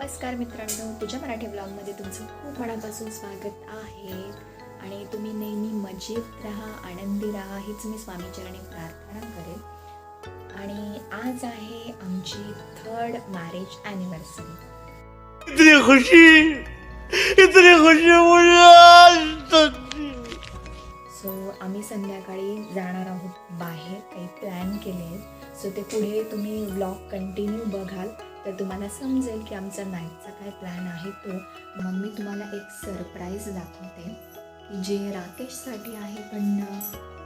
नमस्कार मित्रांनो पूजा मराठी ब्लॉगमध्ये तुमचं खूप मनापासून स्वागत आहे. आणि तुम्ही नेहमी मजेत राहा आनंदी राहा हीच मी स्वामीचरणी प्रार्थना करेन. आणि आज आहे आमची थर्ड मॅरेज ॲनिव्हर्सरी इतनी खुशी इतनी खुशी। सो आम्ही संध्याकाळी जाणार आहोत बाहेर काही प्लॅन केले आहेत. सो ते पुढे तुम्ही व्लॉग कंटिन्यू बघाल. तर तुम्हाला समजेल की आमचा नाईटचा काय प्लॅन आहे तो. मग मी तुम्हाला एक सरप्राईज दाखवते की जे राकेशसाठी आहे पण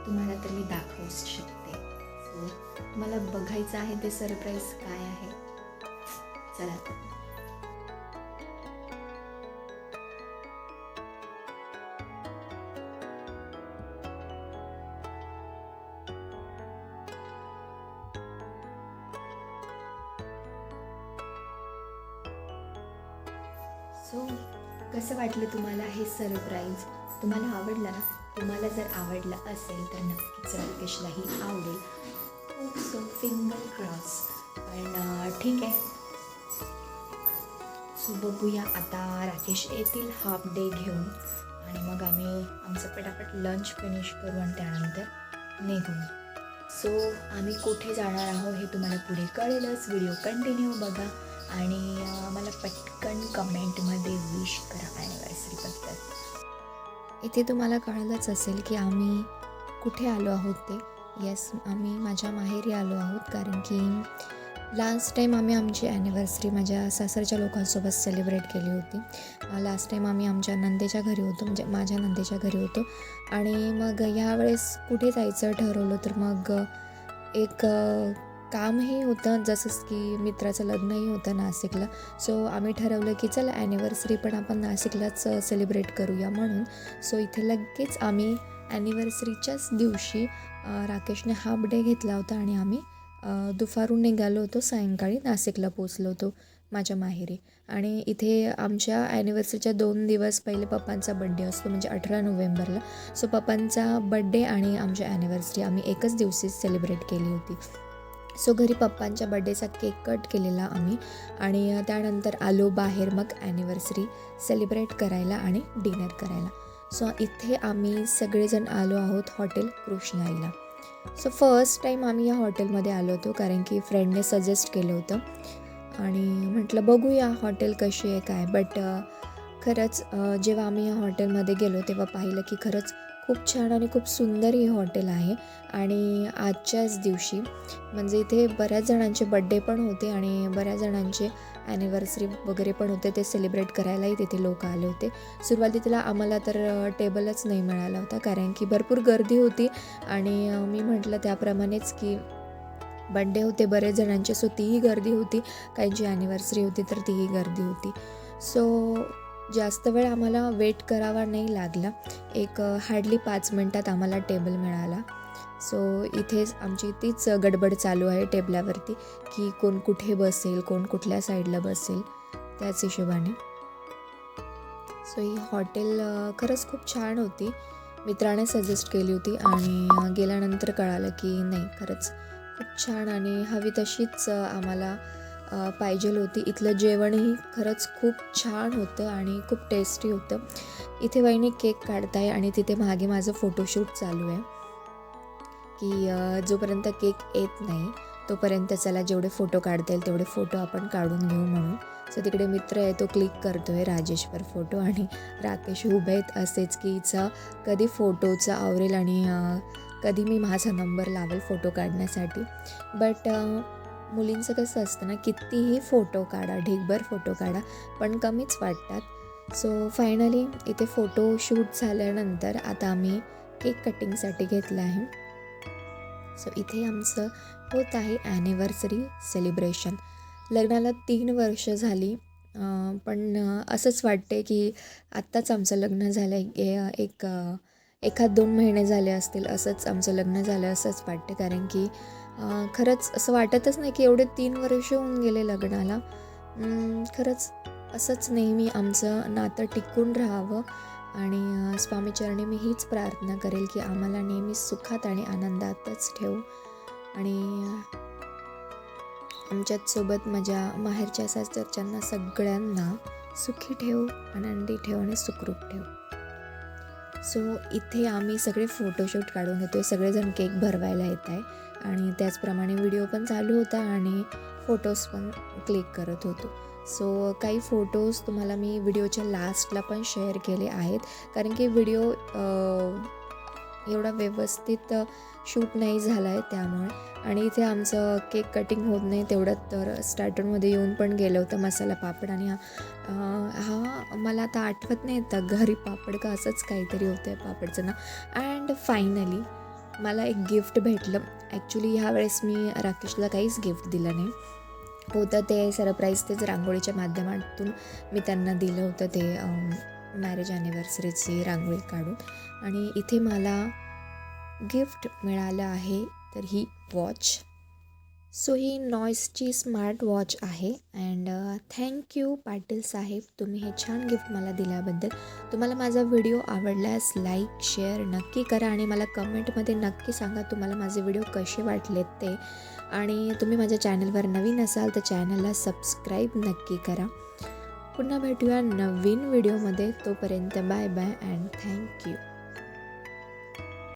तुम्हाला तर मी दाखवूच शकते. सो तुम्हाला बघायचं आहे ते सरप्राईज काय आहे. चला. सो कसं वाटलं तुम्हाला हे सरप्राईज तुम्हाला आवडलं ना? तुम्हाला जर आवडलं असेल तर नक्कीच राकेशलाही आवडेल. खूप सो फिंगर क्रॉस पण ठीक आहे. सो बघूया आता राकेश येतील हाफ डे घेऊन. आणि मग आम्ही आमचं पटापट लंच फिनिश करू आणि त्यानंतर निघू. सो आम्ही कुठे जाणार आहोत हे तुम्हाला पुढे कळेलच. व्हिडिओ कंटिन्यू बघा. आणि मला पटकन कमेंटमध्ये विश करा ॲनिव्हर्सरीबद्दल इथे तुम्हाला कळलंच असेल की आम्ही कुठे आलो आहोत ते. येस आम्ही माझ्या माहेरी आलो आहोत कारण की लास्ट टाईम आम्ही आमची ॲनिव्हर्सरी माझ्या सासरच्या लोकांसोबत सेलिब्रेट केली होती. लास्ट टाईम आम्ही आमच्या नंदेच्या घरी होतो म्हणजे माझ्या नंदेच्या घरी होतो. आणि मग यावेळेस कुठे जायचं ठरवलं तर मग एक कामही होतं जसंच की मित्राचं लग्नही होतं नाशिकला. सो आम्ही ठरवलं की चला ॲनिव्हर्सरी पण आपण नाशिकलाच सेलिब्रेट करूया म्हणून. सो इथे लगेच आम्ही ॲनिव्हर्सरीच्याच दिवशी राकेशने हाफ डे घेतला होता आणि आम्ही दुपारून निघालो होतो सायंकाळी नाशिकला पोचलो होतो माझ्या माहेरी. आणि इथे आमच्या ॲनिव्हर्सरीच्या दोन दिवस पहिले पप्पांचा बड्डे असतो म्हणजे अठरा नोव्हेंबरला. सो पप्पांचा बड्डे आणि आमच्या ॲनिव्हर्सरी आम्ही एकच दिवशी सेलिब्रेट केली होती. सो घरी पप्पांच्या बड्डेचा केक कट केलेला आम्ही आणि त्यानंतर आलो बाहेर मग ॲनिव्हर्सरी सेलिब्रेट करायला आणि डिनर करायला. सो इथे आम्ही सगळेजण आलो आहोत हॉटेल कृष्णाईला. सो फर्स्ट टाईम आम्ही या हॉटेलमध्ये आलो होतो कारण की फ्रेंडने सजेस्ट केलं होतं आणि म्हटलं बघूया हॉटेल कशी आहे काय? बट खरंच जेव्हा आम्ही या हॉटेलमध्ये गेलो तेव्हा पाहिलं की खरंच खूप छान आणि खूप सुंदर हे हॉटेल आहे. आणि आजच्याच दिवशी म्हणजे इथे बऱ्याच जणांचे बड्डे पण होते आणि बऱ्याच जणांचे ॲनिव्हर्सरी वगैरे पण होते. ते सेलिब्रेट करायलाही तिथे लोक आले होते. सुरुवातीला आम्हाला तर टेबलच नाही मिळाला होता. कारण की भरपूर गर्दी होती. आणि मी म्हटलं त्याप्रमाणेच की बड्डे होते बरेच जणांचे सो तीही गर्दी होती. काहींची ॲनिव्हर्सरी होती तर तीही गर्दी होती. सो जास्त वेळ आम्हाला वेट करावा नाही लागला. एक हार्डली पाच मिनटात आम्हाला टेबल मिळाला. सो इथेच आमची तीच गडबड चालू आहे टेबलावरती की कोण कुठे बसेल कोण कुठल्या साईडला बसेल त्याच हिशोबाने. सो ही हॉटेल खरंच खूप छान होती. मित्राने सजेस्ट केली होती आणि गेल्यानंतर कळालं की नाही खरंच खूप छान आणि हवी तशीच आम्हाला पाहिजेल होती. इथलं जेवणही खरंच खूप छान होतं आणि खूप टेस्टी होतं. इथे वहिनी केक काढताय आणि तिथे मागे माझं फोटोशूट चालू आहे. की जोपर्यंत केक येत नाही तोपर्यंत चला जेवढे फोटो काढता येईल तेवढे फोटो आपण काढून घेऊ म्हणून. सो तिकडे मित्र आहे तो क्लिक करतो आहे राजेश्वर फोटो आणि राकेश उभे आहेत असेच की हिचा कधी फोटोचं आवरेल आणि कधी मी माझा नंबर लावेल फोटो काढण्यासाठी. बट मुलींचं कसं असतं ना कितीही फोटो काढा ढिगभर फोटो काढा पण कमीच वाटतात. सो फायनली इथे फोटो शूट झाल्यानंतर आता आम्ही केक कटिंगसाठी घेतलं आहे. सो इथे आमचं होत आहे ॲनिव्हर्सरी सेलिब्रेशन लग्नाला तीन वर्ष झाली पण असंच वाटते की आत्ताच आमचं लग्न झालं आहे एक एखाद दोन महिने झाले असतील असंच आमचं लग्न झालं असंच वाटते कारण की खरंच असं वाटतच नाही की एवढे तीन वर्ष होऊन गेले लग्नाला. खरंच असंच नेहमी आमचं नातं टिकून राहावं आणि स्वामीचरणी मी हीच प्रार्थना करेल की आम्हाला नेहमी सुखात आणि आनंदातच ठेवू. आणि अं, आमच्याच सोबत माझ्या माहेरच्या सासरच्यांना सगळ्यांना सुखी ठेव आनंदी ठेव आणि सुखरूप ठेव. सो इथे आम्ही सगळे फोटोशूट काढून घेतो आहे सगळेजण केक भरवायला येत आहे आणि त्याचप्रमाणे व्हिडिओ पण चालू होता आणि फोटोज पण क्लिक करत होतो. सो काही फोटोज तुम्हाला मी व्हिडिओच्या लास्टला पण शेअर केले आहेत. कारण की व्हिडिओ एवढा व्यवस्थित शूट नाही झाला आहे त्यामुळे. आणि इथे आमचं केक कटिंग होत नाही तेवढं तर स्टार्टरमध्ये येऊन पण गेलं होतं मसाला पापड आणि हा हा मला आता आठवत नाही येतं घरी पापड का असंच काहीतरी होतं आहे पापडचं ना अँड फायनली मला एक गिफ्ट भेटलं. ॲक्च्युली ह्या वेळेस मी राकेशला काहीच गिफ्ट दिलं नाही. होतं ते सरप्राईज तेच रांगोळीच्या माध्यमातून मी त्यांना दिलं होतं ते मॅरेज ॲनिव्हर्सरीची रांगोळी काढून. आणि इथे मला गिफ्ट मिळालं आहे तर ही वॉच सो ही नॉईसची स्मार्ट वॉच आहे. अँड थँक्यू पाटील साहेब तुम्ही हे छान गिफ्ट मला दिल्याबद्दल. तुम्हाला माझा व्हिडिओ आवडल्यास लाईक शेअर नक्की करा आणि मला कमेंटमध्ये नक्की सांगा तुम्हाला माझे व्हिडिओ कसे वाटलेत ते. आणि तुम्ही माझ्या चॅनलवर नवीन असाल तर चॅनलला सबस्क्राईब नक्की करा. पुन्हा भेटूया नवीन व्हिडिओमध्ये तोपर्यंत बाय बाय अँड थँक्यू